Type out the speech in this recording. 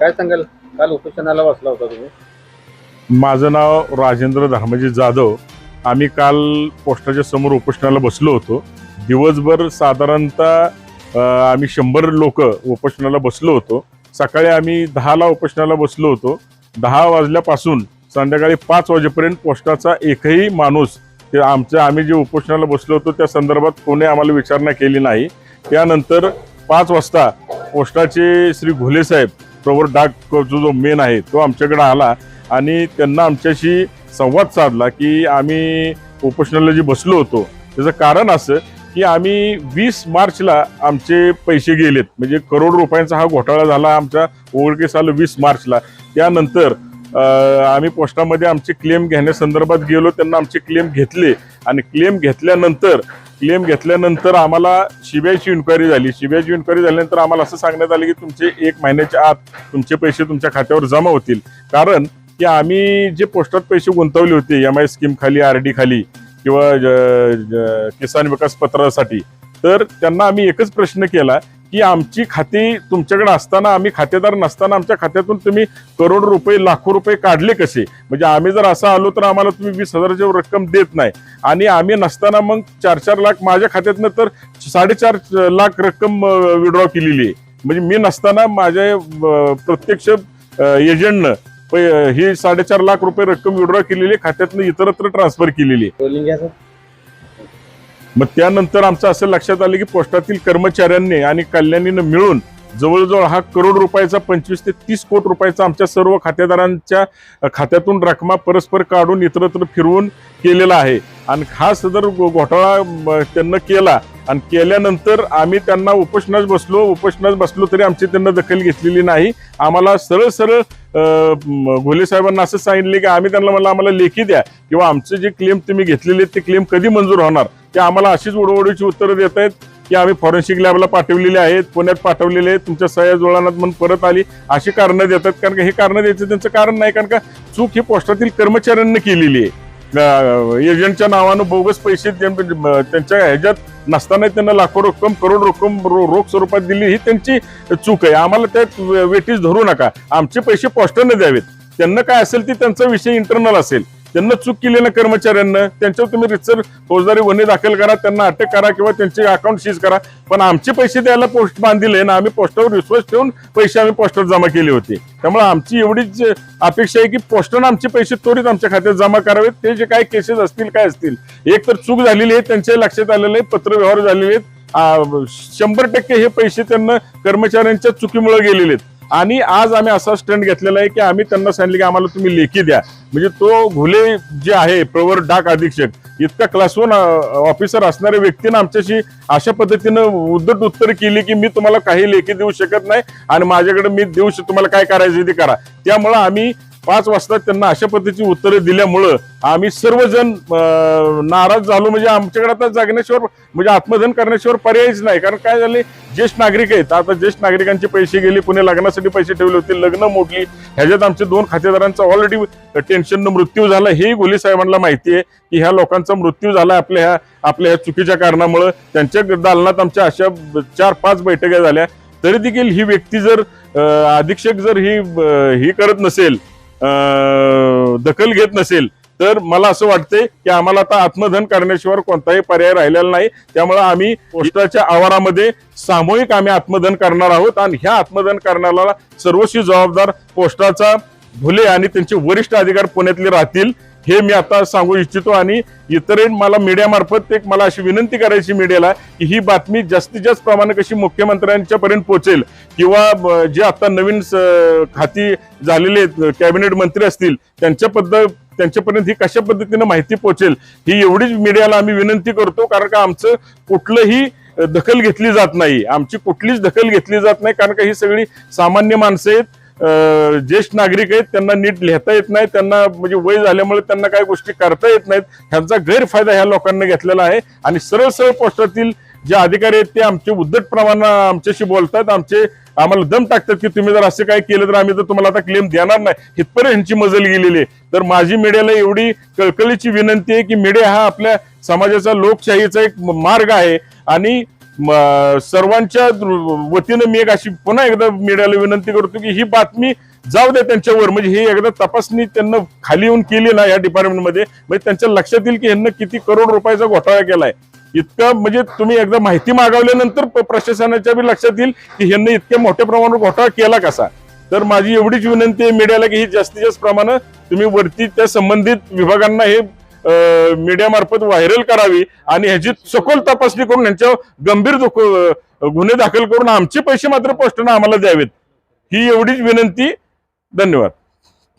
काय सांगाल? काल उपोषणाला बसला होता तुम्ही. माझं नाव राजेंद्र धर्मजी जाधव. आम्ही काल पोस्टाच्या समोर उपोषणाला बसलो होतो. दिवसभर साधारणतः आम्ही शंभर लोक उपोषणाला बसलो होतो. सकाळी आम्ही दहाला उपोषणाला बसलो होतो. दहा वाजल्यापासून संध्याकाळी पाच वाजेपर्यंत पोस्टाचा एकही माणूस ते आमच्या आम्ही जे उपोषणाला बसलो होतो त्या संदर्भात कोणी आम्हाला विचारणा केली नाही. त्यानंतर पाच वाजता पोस्टाचे श्री घोले साहेब प्रवर डाक जो जो मेन आहे तो आमच्याकडे आला आणि त्यांना आमच्याशी संवाद साधला की आम्ही उपोषणाला जे बसलो होतो त्याचं कारण असं की आम्ही वीस मार्चला आमचे पैसे गेलेत. म्हणजे करोड रुपयांचा हा घोटाळा झाला आमच्या ओळखीस आलं वीस मार्चला. त्यानंतर आम्ही पोस्टामध्ये आमचे क्लेम घेण्यासंदर्भात गेलो त्यांना आमचे क्लेम घेतले. आणि क्लेम घेतल्यानंतर क्लेम घेतल्यानंतर आम्हाला सीबीआयची इन्क्वायरी झाली. सीबीआयची इन्क्वायरी झाल्यानंतर आम्हाला असं सांगण्यात आलं की तुमचे एक महिन्याच्या आत तुमचे पैसे तुमच्या खात्यावर जमा होतील. कारण की आम्ही जे पोस्टात पैसे गुंतवले होते एम आय स्कीम खाली आर डी खाली किंवा ज- किसान विकास पत्रासाठी तर त्यांना आम्ही एकच प्रश्न केला की आमची खाती तुमच्याकडे असताना आम्ही खातेदार नसताना आमच्या खात्यातून तुम्ही करोड रुपये लाखो रुपये काढले कसे? म्हणजे आम्ही जर असं आलो तर आम्हाला तुम्ही वीस हजाराची रक्कम देत नाही. आणि आम्ही नसताना मग चार चार लाख माझ्या खात्यातनं तर साडेचार लाख रक्कम विड्रॉ केलेली आहे. म्हणजे मी नसताना माझ्या प्रत्यक्ष एजंटनं ही साडेचार लाख रुपये रक्कम विड्रॉ केलेली आहे, खात्यातनं इतरत्र ट्रान्सफर केलेली आहे. मग त्यानंतर आमचं असं लक्षात आलं की पोस्टातील कर्मचाऱ्यांनी आणि कल्याणीनं मिळून जवळजवळ हा करोड रुपयाचा पंचवीस ते तीस कोट रुपयाचा आमच्या सर्व खातेदारांच्या खात्यातून रकमा परस्पर काढून इतरत्र फिरवून केलेला आहे. आणि हा सदर घोटाळा त्यांना केला आणि केल्यानंतर आम्ही त्यांना उपोषणास बसलो उपोषणास बसलो तरी आमची त्यांना दखल घेतलेली नाही. आम्हाला सरळ सरळ घोले साहेबांना असं सांगितले की आम्ही त्यांना म्हणलं आम्हाला लेखी द्या किंवा आमचे जे क्लेम तुम्ही घेतलेले आहेत ते क्लेम कधी मंजूर होणार? ते आम्हाला अशीच उडवडीची उत्तरं देत आहेत की आम्ही फॉरेन्सिक लॅबला पाठवलेले आहेत पुण्यात पाठवलेले आहेत तुमच्या सह्या जुळणात म्हणून परत आली अशी कारणं देतात कारण का हे कारणं द्यायचं त्यांचं कारण नाही कारण का चूक ही पोस्टातील कर्मचाऱ्यांनी केलेली आहे. एजंटच्या नावानं बोगस पैसे त्यांच्या ह्याच्यात नसताना त्यांना लाखो रक्कम करोड रक्कम रो- रोख स्वरूपात दिली ही त्यांची चूक आहे. आम्हाला त्यात वेटीस धरू नका. आमचे पैसे पोस्टाने द्यावेत. त्यांना काय असेल ते त्यांचा विषय इंटरनल असेल. त्यांना चूक केलेल्या कर्मचाऱ्यांना त्यांच्यावर तुम्ही रितसर फौजदारी गुन्हे दाखल करा त्यांना अटक करा किंवा त्यांचे अकाउंट सीज करा. पण आमचे पैसे द्यायला पोस्ट बांधिले ना आम्ही पोस्टावर विश्वास ठेवून पैसे आम्ही पोस्टावर जमा केले होते. त्यामुळे आमची एवढीच अपेक्षा आहे की पोस्टानं आमचे पैसे त्वरित आमच्या खात्यात जमा करावेत. ते जे काय केसेस असतील काय असतील एक तर चूक झालेली आहे त्यांच्या लक्षात आलेले आहे पत्र व्यवहार झालेले आहेत. शंभर टक्के हे पैसे त्यांना कर्मचाऱ्यांच्या चुकीमुळे गेलेले आहेत. आणि आज आम्ही असा स्टंट घेतलेला आहे की आम्ही त्यांना सांगितलं की आम्हाला तुम्ही लेखी द्या. म्हणजे तो घुले जे आहे प्रवर डाक अधीक्षक इतका क्लास वन ऑफिसर असणाऱ्या व्यक्तीनं आमच्याशी अशा पद्धतीनं उद्धट उत्तर केली की मी तुम्हाला काही लेखी देऊ शकत नाही आणि माझ्याकडे मी देऊ तुम्हाला काय करायचं ते करा. त्यामुळं आम्ही पाच वाजता त्यांना अशा पद्धतीची उत्तरं दिल्यामुळं आम्ही सर्वजण नाराज झालो. म्हणजे आमच्याकडे आता जगण्याशिवाय म्हणजे आत्मधन करण्याशिवाय पर्यायच नाही. कारण काय झाले ज्येष्ठ नागरिक आहेत. आता ज्येष्ठ नागरिकांचे पैसे गेले पुणे लग्नासाठी पैसे ठेवले होते लग्न मोडली. ह्याच्यात आमचे दोन खातेदारांचा ऑलरेडी टेन्शननं मृत्यू झाला. हेही गोली साहेबांना माहिती आहे की ह्या लोकांचा मृत्यू झाला आपल्या ह्या आपल्या ह्या चुकीच्या कारणामुळं. त्यांच्या दालनात आमच्या अशा चार पाच बैठका झाल्या. तरी देखील ही व्यक्ती जर अधीक्षक जर ही ही करत नसेल दखल घेत नसेल तर मला असं वाटतंय की आम्हाला आता आत्मधन करण्याशिवाय कोणताही पर्याय राहिलेला नाही. त्यामुळे आम्ही पोस्टाच्या आवारामध्ये सामूहिक आम्ही आत्मधन करणार आहोत आणि ह्या आत्मधन करण्याला सर्वस्वी जबाबदार पोस्टाचा भुले आणि त्यांचे वरिष्ठ अधिकार पुण्यातले राहतील. हे मी आता सांगू इच्छितो आणि इतर मला मीडियामार्फत एक मला अशी विनंती करायची मीडियाला की ही बातमी जास्तीत जास्त प्रमाणे कशी मुख्यमंत्र्यांच्या पर्यंत पोहोचेल किंवा ब- जे आता नवीन स- खाती झालेले कॅबिनेट मंत्री असतील त्यांच्या पद्धत त्यांच्यापर्यंत ही कशा पद्धतीनं माहिती पोहोचेल ही एवढीच मीडियाला आम्ही विनंती करतो कारण का आमचं कुठलंही दखल घेतली जात नाही. आमची कुठलीच दखल घेतली जात नाही कारण का ही सगळी सामान्य माणसं आहेत ज्येष्ठ नागरिक आहेत त्यांना नीट लिहिता येत नाही त्यांना म्हणजे वय झाल्यामुळे त्यांना काही गोष्टी करता येत नाहीत. ह्यांचा गैरफायदा ह्या लोकांना घेतलेला आहे. आणि सरळ सरळ पोस्टातील जे अधिकारी आहेत ते आमचे उद्धट प्रमाण आमच्याशी बोलतात. आमचे आम्हाला दम टाकतात की तुम्ही जर असं काय केलं तर आम्ही तर तुम्हाला आता क्लेम देणार नाही. इथपर्यंत ह्यांची मजल गेलेली आहे. तर माझी मीडियाला एवढी कळकळीची विनंती आहे की मीडिया हा आपल्या समाजाचा लोकशाहीचा एक मार्ग आहे. आणि सर्वांच्या वतीनं मी एक अशी पुन्हा एकदा मीडियाला विनंती करतो की ही बातमी जाऊ द्या त्यांच्यावर. म्हणजे ही एकदा तपासणी त्यांना खाली येऊन केली ना या डिपार्टमेंटमध्ये म्हणजे त्यांच्या लक्षात येईल की ह्यांना किती करोड रुपयाचा घोटाळा केलाय. इतकं म्हणजे तुम्ही एकदा माहिती मागवल्यानंतर प- प्रशासनाच्या बी लक्षात येईल की ह्यांना इतक्या मोठ्या प्रमाणावर घोटाळा केला कसा. तर माझी एवढीच विनंती आहे मीडियाला की ही जास्तीत जास्त प्रमाणात तुम्ही वरती त्या संबंधित विभागांना हे मीडियामार्फत व्हायरल करावी आणि ह्याची सखोल तपासणी करून ह्यांच्या गंभीर गुन्हे दाखल करून आमचे पैसे मात्र पोस्टानं आम्हाला द्यावेत. ही एवढीच विनंती. धन्यवाद.